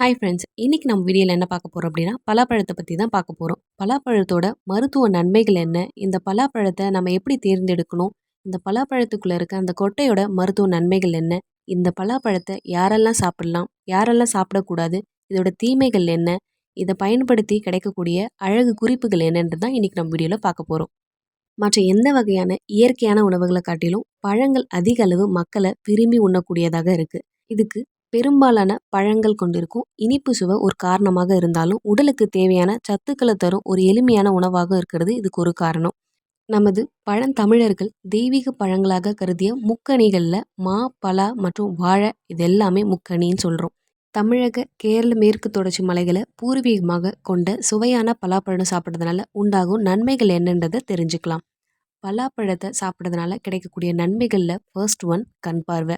Hi friends இன்னைக்கு நம்ம வீடியோவில் என்ன பார்க்க போகிறோம் அப்படின்னா பலாப்பழத்தை பற்றி தான் பார்க்க போகிறோம் பலாப்பழத்தோட மருத்துவ நன்மைகள் என்ன? இந்த பலாப்பழத்தை நம்ம எப்படி தேர்ந்தெடுக்கணும்? இந்த பலாப்பழத்துக்குள்ளே இருக்க அந்த கொட்டையோட மருத்துவ நன்மைகள் என்ன? இந்த பலாப்பழத்தை யாரெல்லாம் சாப்பிடலாம்? யாரெல்லாம் சாப்பிடக்கூடாது? இதோட தீமைகள் என்ன? இதை பயன்படுத்தி கிடைக்கக்கூடிய அழகு குறிப்புகள் என்னன்றது தான் இன்றைக்கி நம்ம வீடியோவில் பார்க்க போகிறோம் மற்ற எந்த வகையான இயற்கையான உணவுகளை காட்டிலும் பழங்கள் அதிக அளவு மக்களை விரும்பி உண்ணக்கூடியதாக இருக்குது இதுக்கு பெரும்பாலான பழங்கள் கொண்டிருக்கும். இனிப்பு சுவை ஒரு காரணமாக இருந்தாலும் உடலுக்கு தேவையான சத்துக்களை தரும் ஒரு எளிமையான உணவாக இருக்கிறது. இதுக்கு ஒரு காரணம். நமது பழந்தமிழர்கள் தெய்வீக பழங்களாக கருதிய முக்கணிகளில் மா பலா மற்றும் வாழை இது எல்லாமே முக்கணின்னு சொல்கிறோம் தமிழக கேரள மேற்கு தொடர்ச்சி மலைகளை பூர்வீகமாக கொண்ட சுவையான பலாப்பழம் சாப்பிட்றதுனால உண்டாகும் நன்மைகள் என்னன்றதை தெரிஞ்சுக்கலாம். பலாப்பழத்தை சாப்பிட்றதுனால கிடைக்கக்கூடிய நன்மைகளில் ஃபர்ஸ்ட் ஒன் கண் பார்வை.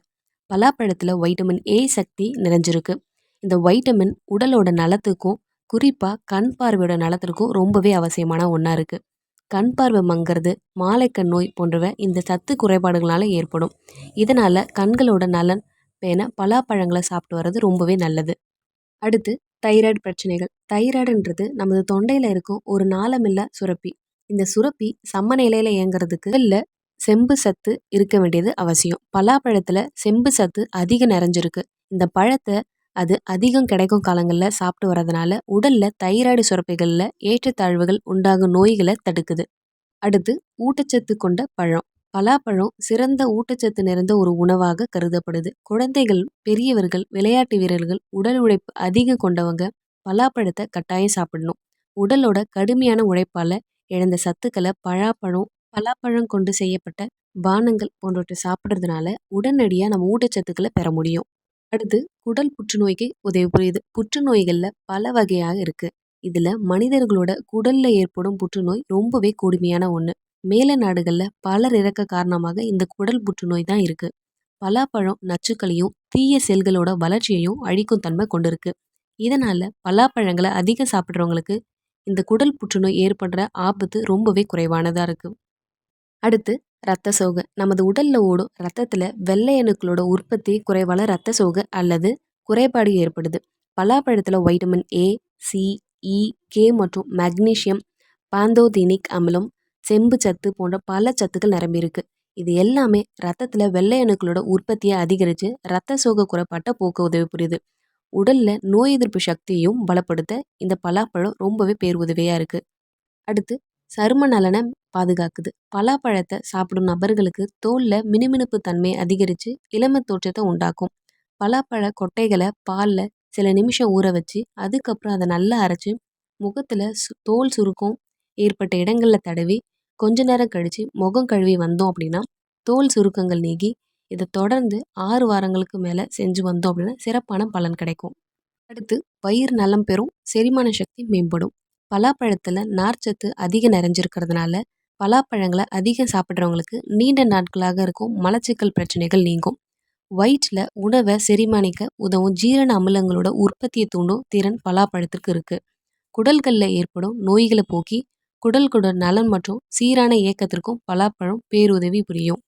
பலாப்பழத்தில் வைட்டமின் ஏ சக்தி நிறைஞ்சிருக்கு. இந்த வைட்டமின் உடலோட நலத்துக்கும் குறிப்பாக கண் பார்வையோட நலத்திற்கும் ரொம்பவே அவசியமான ஒன்றா இருக்குது கண் பார்வை மங்கிறது மாலைக்கண் நோய் போன்றவை இந்த சத்து குறைபாடுகளால் ஏற்படும். இதனால் கண்களோட நலன் பேன பலாப்பழங்களை சாப்பிட்டு வர்றது ரொம்பவே நல்லது. அடுத்து தைராய்டு பிரச்சனைகள். தைராய்டுன்றது நமது தொண்டையில் இருக்கும் ஒரு நாளமில்ல சுரப்பி. இந்த சுரப்பி சம்ம நிலையில் இயங்குறதுக்கு இல்லை செம்பு சத்து இருக்க வேண்டியது அவசியம். பலாப்பழத்தில் செம்பு சத்து அதிகம் நிறைஞ்சிருக்கு. இந்த பழத்தை அது அதிகம் கிடைக்கும் காலங்களில் சாப்பிட்டு வரதுனால உடலில் தைராய்டு சுரப்பிகளில் ஏற்றத்தாழ்வுகள் உண்டாகும் நோய்களை தடுக்குது. அடுத்து ஊட்டச்சத்து கொண்ட பழம். பலாப்பழம் சிறந்த ஊட்டச்சத்து நிறைந்த ஒரு உணவாக கருதப்படுது. குழந்தைகள் பெரியவர்கள் விளையாட்டு வீரர்கள் உடல் உழைப்பு அதிகம் கொண்டவங்க பலாப்பழத்தை கட்டாயம் சாப்பிடணும். உடலோட கடுமையான உழைப்பால் இழந்த சத்துக்களை பழாப்பழம் பலாப்பழம் கொண்டு செய்யப்பட்ட பானங்கள் போன்றவற்றை சாப்பிட்றதுனால உடனடியாக நம்ம ஊட்டச்சத்துக்களை பெற முடியும். அடுத்து குடல் புற்றுநோய்க்கு உதவி புரியுது. புற்றுநோய்களில் பல வகையாக இருக்குது இதில் மனிதர்களோட குடலில் ஏற்படும் புற்றுநோய் ரொம்பவே கொடுமையான ஒன்று மேல நாடுகளில் பலர் இறக்க காரணமாக இந்த குடல் புற்றுநோய் தான் இருக்குது பலாப்பழம் நச்சுக்களையும் தீய செல்களோட வளர்ச்சியையும் அழிக்கும் தன்மை கொண்டிருக்கு. இதனால் பலாப்பழங்களை அதிகம் சாப்பிட்றவங்களுக்கு இந்த குடல் புற்றுநோய் ஏற்படுற ஆபத்து ரொம்பவே குறைவானதாக இருக்குது அடுத்து இரத்த சோகை. நமது உடலில் ஓடும் ரத்தத்தில் வெள்ளை அணுக்களோட உற்பத்தி குறைவால இரத்த சோகை அல்லது குறைபாடு ஏற்படுது. பலாப்பழத்தில் vitamin A C E K மற்றும் மக்னீஷியம் பாந்தோதீனிக் அமிலம் செம்பு சத்து போன்ற பல சத்துக்கள் நிரம்பியிருக்கு இது எல்லாமே ரத்தத்தில் வெள்ளை அணுக்களோட உற்பத்தியை அதிகரித்து ரத்த சோக குறைபாட்டை போக்க உதவி புரியுது. உடலில் நோய் எதிர்ப்பு சக்தியையும் பலப்படுத்த இந்த பலாப்பழம் ரொம்பவே பேர் உதவியாக இருக்குது அடுத்து சரும நலனை பாதுகாக்குது. பலாப்பழத்தை சாப்பிடும் நபர்களுக்கு தோலில் மினுமினுப்பு தன்மை அதிகரித்து இளமை தோற்றத்தை உண்டாக்கும். பலாப்பழ கொட்டைகளை பாலில் சில நிமிஷம் ஊற வச்சு அதுக்கப்புறம் அதை நல்லா அரைச்சி முகத்தில் சு தோல் சுருக்கம் ஏற்பட்ட இடங்களில் தடவி கொஞ்ச நேரம் கழித்து முகம் கழுவி வந்தோம் அப்படின்னா தோல் சுருக்கங்கள் நீங்கி இதை தொடர்ந்து ஆறு வாரங்களுக்கு மேலே செஞ்சு வந்தோம் அப்படின்னா சிறப்பான பலன் கிடைக்கும். அடுத்து வயிறு நலம் பெறும் செரிமான சக்தி மேம்படும். பலாப்பழத்தில் நார்ச்சத்து அதிகம் நிறைஞ்சிருக்கிறதுனால பலாப்பழங்களை அதிகம் சாப்பிட்றவங்களுக்கு நீண்ட நாட்களாக இருக்கும் மலச்சிக்கல் பிரச்சனைகள் நீங்கும். வயிற்றில் உணவை செரிமானிக்க உதவும் ஜீரண அமிலங்களோட உற்பத்தியை தூண்டும் திறன் பலாப்பழத்துக்கு இருக்குது குடல்களில் ஏற்படும் நோய்களை போக்கி குடல் குடல் நலன் மற்றும் சீரான இயக்கத்திற்கும் பலாப்பழம் பேருதவி புரியும்.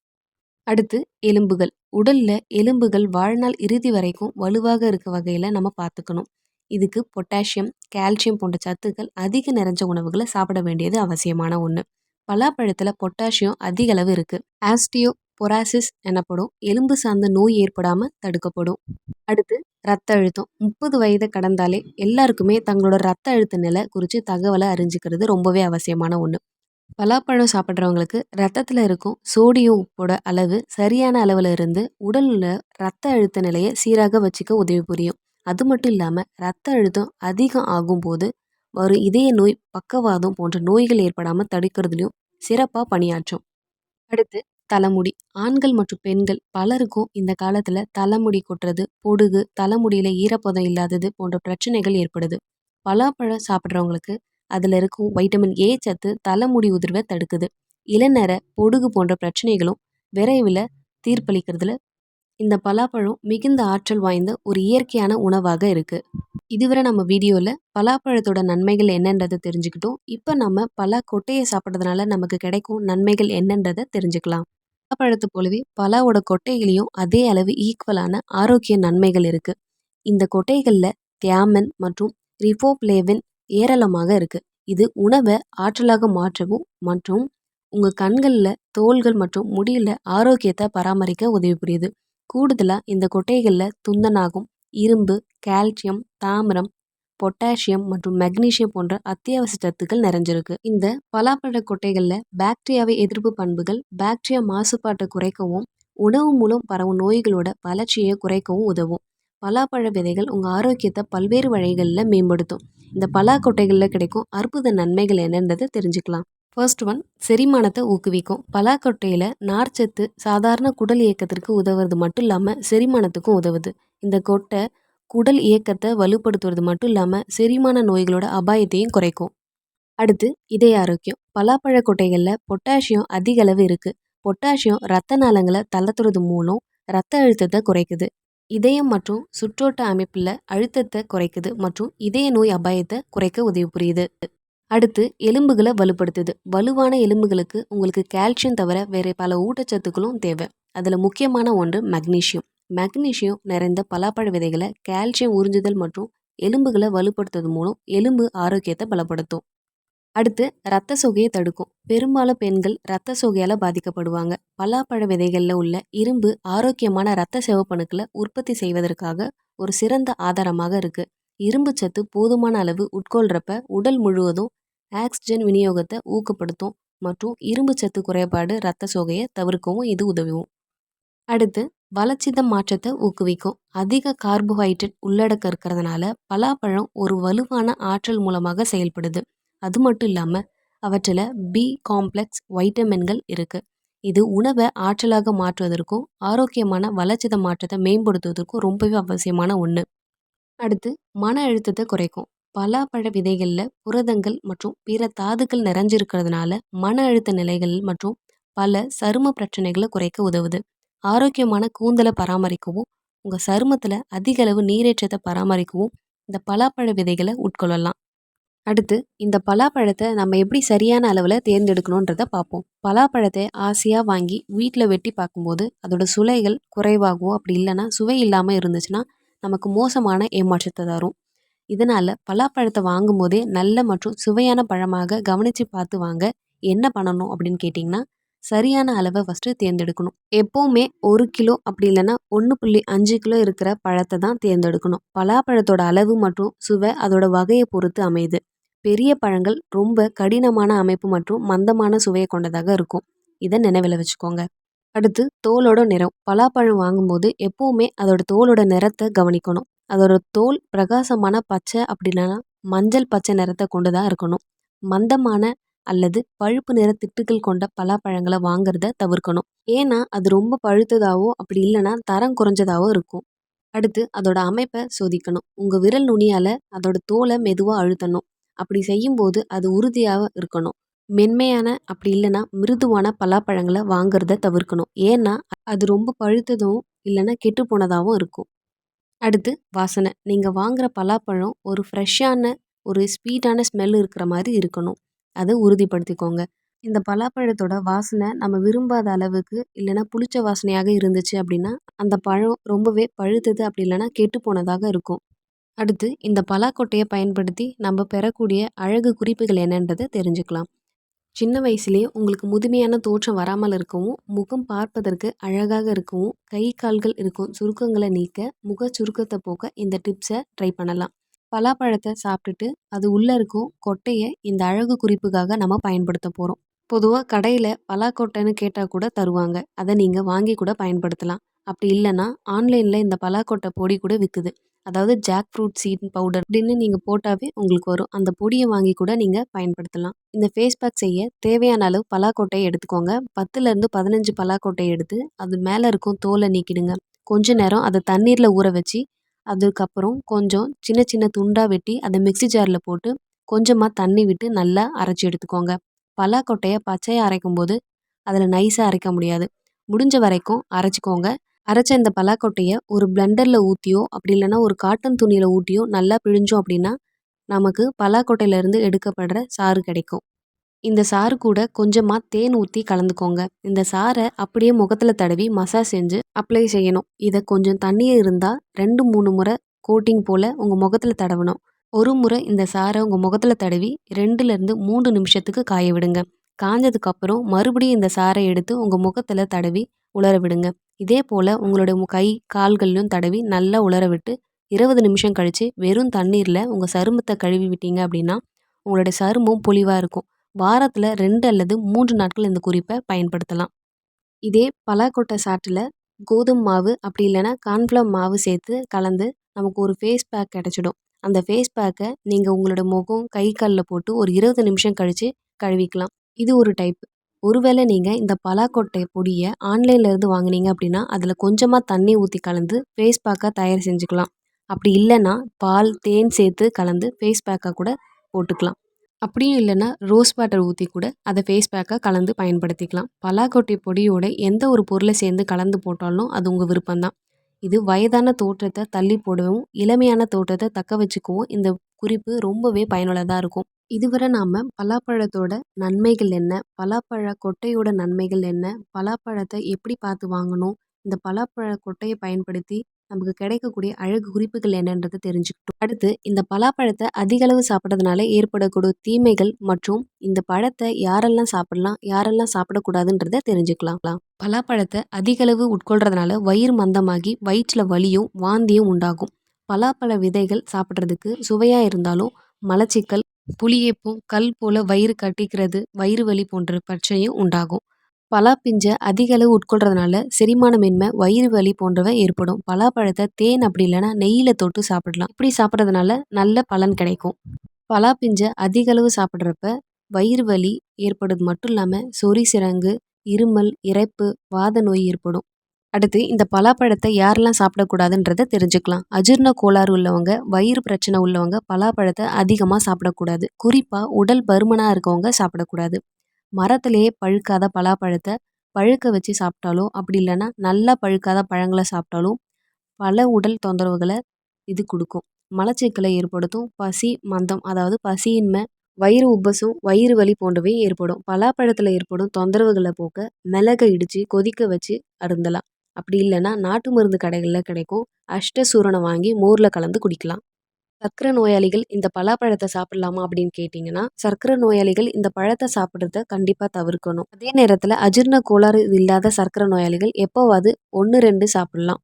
அடுத்து எலும்புகள். உடலில் எலும்புகள் வாழ்நாள் இறுதி வரைக்கும் வலுவாக இருக்க வகையில் நம்ம பார்த்துக்கணும். இதுக்கு பொட்டாசியம் கால்சியம் போன்ற சத்துக்கள் அதிக நிறைஞ்ச உணவுகளை சாப்பிட வேண்டியது அவசியமான ஒன்று பலாப்பழத்தில் பொட்டாசியம் அதிக அளவு இருக்குது ஆஸ்டியோ பொராசிஸ் எனப்படும் எலும்பு சார்ந்த நோய் ஏற்படாமல் தடுக்கப்படும். அடுத்து ரத்த அழுத்தம். முப்பது வயதை கடந்தாலே எல்லாருக்குமே தங்களோட ரத்த அழுத்த நிலை குறித்து தகவலை அறிஞ்சிக்கிறது ரொம்பவே அவசியமான ஒன்று பலாப்பழம் சாப்பிட்றவங்களுக்கு ரத்தத்தில் இருக்கும் சோடியம் உப்போட அளவு சரியான அளவில் இருந்து உடலில் ரத்த அழுத்த நிலையை சீராக வச்சுக்க உதவி புரியும். அது மட்டும் இல்லாமல் ரத்த அழுத்தம் அதிகம் ஆகும்போது வரும் இதய நோய் பக்கவாதம் போன்ற நோய்கள் ஏற்படாமல் தடுக்கிறதுலையும் சிறப்பாக பணியாற்றும். அடுத்து தலைமுடி. ஆண்கள் மற்றும் பெண்கள் பலருக்கும் இந்த காலத்தில் தலைமுடி கொட்டுறது பொடுகு தலைமுடியில் ஈரப்பதம் இல்லாதது போன்ற பிரச்சனைகள் ஏற்படுது. பலாப்பழம் சாப்பிட்றவங்களுக்கு அதில் இருக்கும் வைட்டமின் ஏ சத்து தலைமுடி உதிர்வை தடுக்குது. இளநர பொடுகு போன்ற பிரச்சனைகளும் விரைவில் தீர்ப்பளிக்கிறதுல இந்த பலாப்பழம் மிகுந்த ஆற்றல் வாய்ந்த ஒரு இயற்கையான உணவாக இருக்குது இதுவரை நம்ம வீடியோவில் பலாப்பழத்தோட நன்மைகள் என்னன்றதை தெரிஞ்சுக்கிட்டோம். இப்போ நம்ம பலா கொட்டையை சாப்பிட்றதுனால நமக்கு கிடைக்கும் நன்மைகள் என்னன்றதை தெரிஞ்சுக்கலாம். பலாப்பழத்தை போலவே பலாவோட கொட்டைகளையும் அதே அளவு ஈக்குவலான ஆரோக்கிய நன்மைகள் இருக்குது இந்த கொட்டைகளில் தியாமன் மற்றும் ரிஃபோப்ளேவின் ஏராளமாக இருக்குது இது உணவை ஆற்றலாக மாற்றவும் மற்றும் உங்கள் கண்களில் தோள்கள் மற்றும் முடியில் ஆரோக்கியத்தை பராமரிக்க உதவி புரியுது. கூடுதலாக இந்த கொட்டைகளில் துந்தநாகம் இரும்பு கால்சியம் தாமிரம் பொட்டாசியம் மற்றும் மெக்னீசியம் போன்ற அத்தியாவசிய சத்துக்கள் நிறைஞ்சிருக்கு. இந்த பலாப்பழ கொட்டைகளில் பாக்டீரியாவை எதிர்ப்பு பண்புகள் பாக்டீரியா மாசுபாட்டை குறைக்கவும் உணவு மூலம் பரவும் நோய்களோட வளர்ச்சியை குறைக்கவும் உதவும். பலாப்பழ விதைகள் உங்கள் ஆரோக்கியத்தை பல்வேறு வழிகளில் மேம்படுத்தும். இந்த பலா கொட்டைகளில் கிடைக்கும் அற்புத நன்மைகள் என்னன்றதை தெரிஞ்சுக்கலாம். ஃபர்ஸ்ட் ஒன் செரிமானத்தை ஊக்குவிக்கும். பலாக்கொட்டையில் நார்ச்சத்து சாதாரண குடல் இயக்கத்திற்கு உதவுறது மட்டும் இல்லாமல் செரிமானத்துக்கும் உதவுது. இந்த கொட்டை குடல் இயக்கத்தை வலுப்படுத்துவது மட்டும் இல்லாமல் செரிமான நோய்களோட அபாயத்தையும் குறைக்கும். அடுத்து இதய ஆரோக்கியம். பலாப்பழ கொட்டைகளில் பொட்டாசியம் அதிக அளவு இருக்குது பொட்டாசியம் ரத்த நாளங்களை தளர்த்துறது மூலம் ரத்த அழுத்தத்தை குறைக்குது. இதயம் மற்றும் சுற்றோட்ட அமைப்பில் அழுத்தத்தை குறைக்குது மற்றும் இதய நோய் அபாயத்தை குறைக்க உதவி புரியுது. அடுத்து எலும்புகளை வலுப்படுத்துது. வலுவான எலும்புகளுக்கு உங்களுக்கு கால்சியம் தவிர வேறு பல ஊட்டச்சத்துக்களும் தேவை. அதில் முக்கியமான ஒன்று மக்னீஷியம் மக்னீஷியம் நிறைந்த பலாப்பழ விதைகளை கால்சியம் உறிஞ்சுதல் மற்றும் எலும்புகளை வலுப்படுத்துவது மூலம் எலும்பு ஆரோக்கியத்தை பலப்படுத்தும். அடுத்து ரத்த சோகையை தடுக்கும். பெரும்பாலும் பெண்கள் ரத்த சோகையால் பாதிக்கப்படுவாங்க. பலாப்பழ விதைகளில் உள்ள இரும்பு ஆரோக்கியமான ரத்த சிவப்பணுக்களை உற்பத்தி செய்வதற்காக ஒரு சிறந்த ஆதாரமாக இருக்குது இரும்பு சத்து போதுமான அளவு உட்கொள்கிறப்ப உடல் முழுவதும் ஆக்சிஜன் விநியோகத்தை ஊக்கப்படுத்தும் மற்றும் இரும்பு சத்து குறைபாடு இரத்த சோகையை தவிர்க்கவும் இது உதவும். அடுத்து வளர்ச்சித மாற்றத்தை ஊக்குவிக்கும். அதிக கார்போஹைட்ரேட் உள்ளடக்க இருக்கிறதுனால பலாப்பழம் ஒரு வலுவான ஆற்றல் மூலமாக செயல்படுது. அது மட்டும் இல்லாமல் அவற்றில் பி காம்ப்ளெக்ஸ் வைட்டமின்கள் இருக்குது இது உணவை ஆற்றலாக மாற்றுவதற்கும் ஆரோக்கியமான வளர்ச்சித மாற்றத்தை மேம்படுத்துவதற்கும் ரொம்பவே அவசியமான ஒன்று அடுத்து மன அழுத்தத்தை குறைக்கும். பலாப்பழ விதைகளில் புரதங்கள் மற்றும் பிற தாதுக்கள் நிறைஞ்சிருக்கிறதுனால மன அழுத்த நிலைகள் மற்றும் பல சரும பிரச்சனைகளை குறைக்க உதவுது. ஆரோக்கியமான கூந்தலை பராமரிக்கவும் உங்கள் சருமத்தில் அதிக அளவு நீரேற்றத்தை பராமரிக்கவும் இந்த பலாப்பழ விதைகளை உட்கொள்ளலாம். அடுத்து இந்த பலாப்பழத்தை நம்ம எப்படி சரியான அளவில் தேர்ந்தெடுக்கணுன்றதை பார்ப்போம். பலாப்பழத்தை ஆசையாக வாங்கி வீட்டில் வெட்டி பார்க்கும்போது அதோட சுளைகள் குறைவாகவோ அப்படி இல்லைன்னா சுவை இல்லாமல் இருந்துச்சுன்னா நமக்கு மோசமான ஏமாற்றத்தை தரும். இதனால் பலாப்பழத்தை வாங்கும்போதே நல்ல மற்றும் சுவையான பழமாக கவனித்து பார்த்து வாங்க என்ன பண்ணணும் அப்படின்னு கேட்டிங்கன்னா சரியான அளவை ஃபஸ்ட்டு தேர்ந்தெடுக்கணும். எப்போவுமே ஒரு கிலோ அப்படி இல்லைன்னா ஒன்று புள்ளி அஞ்சு கிலோ இருக்கிற பழத்தை தான் தேர்ந்தெடுக்கணும். பலாப்பழத்தோட அளவு மற்றும் சுவை அதோட வகையை பொறுத்து அமையுது. பெரிய பழங்கள் ரொம்ப கடினமான அமைப்பு மற்றும் மந்தமான சுவையை கொண்டதாக இருக்கும். இதை நினைவில் வச்சுக்கோங்க. அடுத்து தோலோட நிறம். பலாப்பழம் வாங்கும்போது எப்போவுமே அதோட தோலோட நிறத்தை கவனிக்கணும். அதோட தோல் பிரகாசமான பச்சை அப்படி இல்லைன்னா மஞ்சள் பச்சை நிறத்தை கொண்டு தான் இருக்கணும். மந்தமான அல்லது பழுப்பு நிற திட்டுகள் கொண்ட பலாப்பழங்களை வாங்குறத தவிர்க்கணும். ஏன்னா அது ரொம்ப பழுத்ததாவோ அப்படி இல்லைன்னா தரம் குறைஞ்சதாவோ இருக்கும். அடுத்து அதோட அமைப்பை சோதிக்கணும். உங்கள் விரல் நுனியால் அதோட தோலை மெதுவாக அழுத்தணும். அப்படி செய்யும்போது அது உறுதியாக இருக்கணும். மென்மையான அப்படி இல்லைன்னா மிருதுவான பலாப்பழங்களை வாங்குறத தவிர்க்கணும். ஏன்னா அது ரொம்ப பழுத்ததும் இல்லைன்னா கெட்டு போனதாகவும் இருக்கும். அடுத்து வாசனை. நீங்கள் வாங்குகிற பலாப்பழம் ஒரு ஃப்ரெஷ்ஷான ஒரு ஸ்வீட்டான ஸ்மெல் இருக்கிற மாதிரி இருக்கணும். அதை உறுதிப்படுத்திக்கோங்க. இந்த பலாப்பழத்தோட வாசனை நம்ம விரும்பாத அளவுக்கு இல்லைன்னா புளிச்ச வாசனையாக இருந்துச்சு அப்படின்னா அந்த பழம் ரொம்பவே பழுத்தது அப்படி இல்லைன்னா கெட்டு போனதாக இருக்கும். அடுத்து இந்த பலாக்கொட்டையை பயன்படுத்தி நம்ம பெறக்கூடிய அழகு குறிப்புகள் என்னன்றதை தெரிஞ்சுக்கலாம். சின்ன வயசுலேயே உங்களுக்கு முதுமையான தோற்றம் வராமல் இருக்கவும் முகம் பார்ப்பதற்கு அழகாக இருக்கவும் கை கால்கள் இருக்கும் சுருக்கங்களை நீக்க முக சுருக்கத்தை போக்க இந்த டிப்ஸை ட்ரை பண்ணலாம். பலாப்பழத்தை சாப்பிட்டுட்டு அது உள்ளே இருக்கும் கொட்டையை இந்த அழகு குறிப்புக்காக நம்ம பயன்படுத்த போகிறோம் பொதுவாக கடையில் பலாக்கொட்டைன்னு கேட்டால் கூட தருவாங்க. அதை நீங்கள் வாங்கி கூட பயன்படுத்தலாம். அப்படி இல்லைன்னா ஆன்லைனில் இந்த பலாக்கொட்டை பொடி கூட விற்குது அதாவது ஜாக் ஃப்ரூட் சீட் பவுடர் அப்படின்னு நீங்கள் போட்டாவே உங்களுக்கு வரும். அந்த பொடியை வாங்கி கூட நீங்கள் பயன்படுத்தலாம். இந்த ஃபேஸ் பேக் செய்ய தேவையான அளவு பலாக்கொட்டையை எடுத்துக்கோங்க. பத்துலேருந்து பதினஞ்சு பலாக்கொட்டையை எடுத்து அது மேலே இருக்கும் தோலை நீக்கிடுங்க. கொஞ்ச நேரம் அதை தண்ணீரில் ஊற வச்சு அதுக்கப்புறம் கொஞ்சம் சின்ன சின்ன துண்டாக வெட்டி அதை மிக்சி ஜாரில் போட்டு கொஞ்சமாக தண்ணி விட்டு நல்லா அரைச்சி எடுத்துக்கோங்க. பலாக்கொட்டையை பச்சையாக அரைக்கும் போது அதில் நைஸாக அரைக்க முடியாது. முடிஞ்ச வரைக்கும் அரைச்சிக்கோங்க. அரைச்ச இந்த பலாக்கொட்டையை ஒரு பிளெண்டரில் ஊற்றியோ அப்படி இல்லைன்னா ஒரு காட்டன் துணியில் ஊற்றியோ நல்லா பிழிஞ்சோம் அப்படின்னா நமக்கு பலாக்கொட்டையிலேருந்து எடுக்கப்படுற சாறு கிடைக்கும். இந்த சாறு கூட கொஞ்சமாக தேன் ஊற்றி கலந்துக்கோங்க. இந்த சாறை அப்படியே முகத்தில் தடவி மசாஜ் செஞ்சு அப்ளை செய்யணும். இதை கொஞ்சம் தண்ணியே இருந்தால் ரெண்டு மூணு முறை கோட்டிங் போல் உங்கள் முகத்தில் தடவணும். ஒரு முறை இந்த சாறை உங்கள் முகத்தில் தடவி ரெண்டுலேருந்து மூணு நிமிஷத்துக்கு காய விடுங்க. காஞ்சதுக்கப்புறம் மறுபடியும் இந்த சாறை எடுத்து உங்கள் முகத்தில் தடவி உலர விடுங்க. இதே போல் உங்களுடைய மு- கை கால்கள்லையும் தடவி நல்லா உலர விட்டு இருபது நிமிஷம் கழித்து வெறும் தண்ணீரில் உங்கள் சருமத்தை கழுவி விட்டீங்க அப்படின்னா உங்களுடைய சருமம் பொலிவாக இருக்கும். வாரத்தில் ரெண்டு அல்லது மூன்று நாட்கள் இந்த குறிப்பை பயன்படுத்தலாம். இதே பலாக்கொட்டை சாற்றில் கோதுமை மாவு அப்படி இல்லைன்னா கார்ன்ஃப்ளவர் மாவு சேர்த்து கலந்து நமக்கு ஒரு ஃபேஸ் பேக் கிடச்சிடும். அந்த ஃபேஸ் பேக்கை நீங்கள் உங்களோட முகம் கை காலில் போட்டு ஒரு இருபது நிமிஷம் கழித்து கழுவிக்கலாம். இது ஒரு டைப். ஒருவேளை நீங்கள் இந்த பலாக்கொட்டை பொடியை ஆன்லைன்லேருந்து வாங்குனீங்க அப்படின்னா அதில் கொஞ்சமாக தண்ணி ஊற்றி கலந்து ஃபேஸ் பேக்காக தயார் செஞ்சுக்கலாம். அப்படி இல்லைன்னா பால் தேன் சேர்த்து கலந்து ஃபேஸ் பேக்காக கூட போட்டுக்கலாம். அப்படியும் இல்லைன்னா ரோஸ் வாட்டர் ஊற்றி கூட அதை ஃபேஸ் பேக்காக கலந்து பயன்படுத்திக்கலாம். பலாக்கொட்டை பொடியோட எந்த ஒரு பொருளை சேர்ந்து கலந்து போட்டாலும் அது உங்கள் விருப்பம்தான். இது வயதான தோற்றத்தை தள்ளி போடவும் இளமையான தோற்றத்தை தக்க வச்சுக்கவும் இந்த குறிப்பு ரொம்பவே பயனுள்ளதாக இருக்கும். இதுவரை நாம் பலாப்பழத்தோட நன்மைகள் என்ன? பலாப்பழ கொட்டையோட நன்மைகள் என்ன? பலாப்பழத்தை எப்படி பார்த்து வாங்கணும்? இந்த பலாப்பழ கொட்டையை பயன்படுத்தி நமக்கு கிடைக்கக்கூடிய அழகு குறிப்புகள் என்னன்றதை தெரிஞ்சுக்கிட்டோம். அடுத்து இந்த பலாப்பழத்தை அதிக அளவு சாப்பிட்றதுனால ஏற்படக்கூடிய தீமைகள் மற்றும் இந்த பழத்தை யாரெல்லாம் சாப்பிடலாம் யாரெல்லாம் சாப்பிடக்கூடாதுன்றதை தெரிஞ்சுக்கலாம். பலாப்பழத்தை அதிக அளவு உட்கொள்றதுனால வயிறு மந்தமாகி வயிற்றில் வலியும் வாந்தியும் உண்டாகும். பலாப்பழ விதைகள் சாப்பிட்றதுக்கு சுவையாக இருந்தாலும் மலச்சிக்கல் புளியேப்பும் கல் போல வயிறு கட்டிக்கிறது வயிறு வலி போன்ற பிரச்சனையும் உண்டாகும். பலாப்பிஞ்சை அதிக அளவு உட்கொள்றதுனால செரிமானமின்மை வயிறு வலி போன்றவை ஏற்படும். பலாப்பழத்தை தேன் அப்படி இல்லைன்னா நெய்யில் தொட்டு சாப்பிடலாம். இப்படி சாப்பிட்றதுனால நல்ல பலன் கிடைக்கும். பலாப்பிஞ்சை அதிக அளவு சாப்பிட்றப்ப வயிறு வலி ஏற்படுறது மட்டும் இல்லாமல் சொறி சிரங்கு இருமல் இரைப்பு வாத நோய் ஏற்படும். அடுத்து இந்த பலாப்பழத்தை யாரெல்லாம் சாப்பிடக்கூடாதுன்றதை தெரிஞ்சுக்கலாம். அஜீர்ண கோளாறு உள்ளவங்க வயிறு பிரச்சனை உள்ளவங்க பலாப்பழத்தை அதிகமாக சாப்பிடக்கூடாது. குறிப்பாக உடல் பருமனாக இருக்கவங்க சாப்பிடக்கூடாது. மரத்திலேயே பழுக்காத பலாப்பழத்தை பழுக்க வச்சு சாப்பிட்டாலோ அப்படி இல்லைன்னா நல்லா பழுக்காத பழங்களை சாப்பிட்டாலும் பல உடல் தொந்தரவுகளை இது கொடுக்கும். மலச்சிக்கலை ஏற்படுத்தும் பசி மந்தம் அதாவது பசியின்மை வயிறு உபசும் வயிறு வலி போன்றவை ஏற்படும். பலாப்பழத்தில் ஏற்படும் தொந்தரவுகளை போக்க மிளகை இடித்து கொதிக்க வச்சு அருந்தலாம். அப்படி இல்லைன்னா நாட்டு மருந்து கடைகளில் கிடைக்கும். அஷ்டசூரனை வாங்கி மோரில் கலந்து குடிக்கலாம். சர்க்கரை நோயாளிகள் இந்த பலாப்பழத்தை சாப்பிடலாமா அப்படின்னு கேட்டிங்கன்னா சர்க்கரை நோயாளிகள் இந்த பழத்தை சாப்பிட்றத கண்டிப்பாக தவிர்க்கணும். அதே நேரத்தில் அஜீர்ண கோளாறு இல்லாத சர்க்கரை நோயாளிகள் எப்போவாது ஒன்று ரெண்டு சாப்பிடலாம்.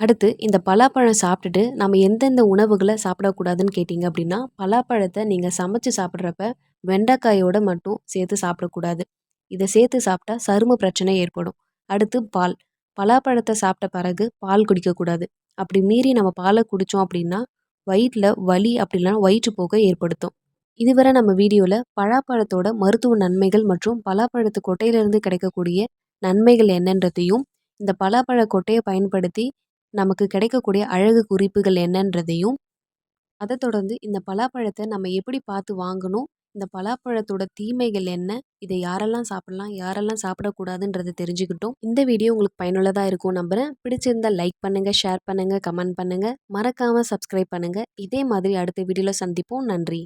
அடுத்து இந்த பலாப்பழம் சாப்பிட்டுட்டு நம்ம எந்தெந்த உணவுகளை சாப்பிடக்கூடாதுன்னு கேட்டிங்க அப்படின்னா பலாப்பழத்தை நீங்கள் சமைச்சு சாப்பிட்றப்ப வெண்டைக்காயோட மட்டும் சேர்த்து சாப்பிடக்கூடாது. இதை சேர்த்து சாப்பிட்டா சரும பிரச்சனை ஏற்படும். அடுத்து பால். பலாப்பழத்தை சாப்பிட்ட பிறகு பால் குடிக்கக்கூடாது. அப்படி மீறி நம்ம பாலை குடித்தோம் அப்படின்னா வயிற்றில் வலி அப்படி இல்லைனா வயிற்றுப்போக்கை ஏற்படுத்தும். இதுவரை நம்ம வீடியோவில் பலாப்பழத்தோட மருத்துவ நன்மைகள் மற்றும் பலாப்பழத்து கொட்டையிலிருந்து கிடைக்கக்கூடிய நன்மைகள் என்னன்றதையும் இந்த பலாப்பழ கொட்டையை பயன்படுத்தி நமக்கு கிடைக்கக்கூடிய அழகு குறிப்புகள் என்னன்றதையும் அதை தொடர்ந்து இந்த பலாப்பழத்தை நம்ம எப்படி பார்த்து வாங்கணும்? இந்த பலாப்பழத்தோட தீமைகள் என்ன? இதை யாரெல்லாம் சாப்பிடலாம்? யாரெல்லாம் சாப்பிடக்கூடாதுன்றதை தெரிஞ்சுக்கிட்டோம். இந்த வீடியோ உங்களுக்கு பயனுள்ளதாக இருக்கும் நம்புகிறேன் பிடிச்சிருந்தா லைக் பண்ணுங்கள் ஷேர் பண்ணுங்கள் கமெண்ட் பண்ணுங்கள் மறக்காமல் சப்ஸ்கிரைப் பண்ணுங்கள் இதே மாதிரி அடுத்த வீடியோவில் சந்திப்போம். நன்றி.